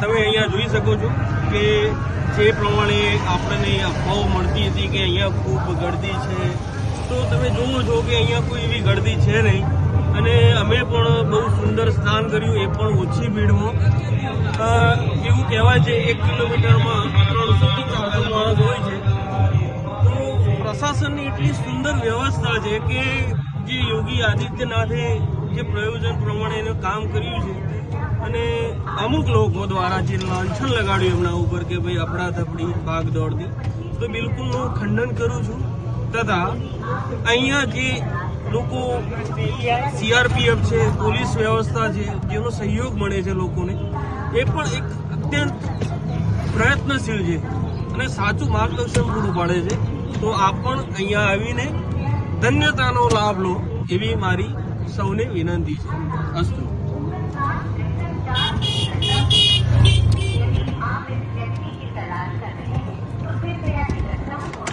તમે અહીંયા જોઈ શકો છો કે જે પ્રમાણે આપણને અફવાઓ મળતી હતી કે અહીંયા ખૂબ ગળદી છે. તો તમે જુઓ છો કે અહીંયા કોઈ એવી ગળદી છે નહીં. અને અમે પણ બહુ સુંદર સ્નાન કર્યું એ પણ ઓછી ભીડમાં. એવું કહેવાય છે એક કિલોમીટરમાં ત્રણસોથી ચારસો માણસ હોય છે. તો પ્રશાસનની એટલી સુંદર વ્યવસ્થા છે કે જે યોગી આદિત્યનાથે જે પ્રયોજન પ્રમાણે એનું કામ કર્યું છે. અને અમુક લોકો દ્વારા જે લાંછન લગાડ્યું એમના ઉપર કે ભાઈ આપણા થપડી ભાગ દોડથી તો બિલકુલ હું ખંડન કરું છું. તથા અહીંયા જે લોકો સીઆરપીએફ છે, પોલીસ વ્યવસ્થા છે, જેનો સહયોગ મળે છે લોકોને, એ પણ એક અત્યંત પ્રયત્નશીલ છે અને સાચું માર્ગદર્શન પૂરું પાડે છે. તો આપ પણ અહીંયા આવીને ધન્યતાનો લાભ લો એવી મારી સૌને વિનંતી છે અસ્તુ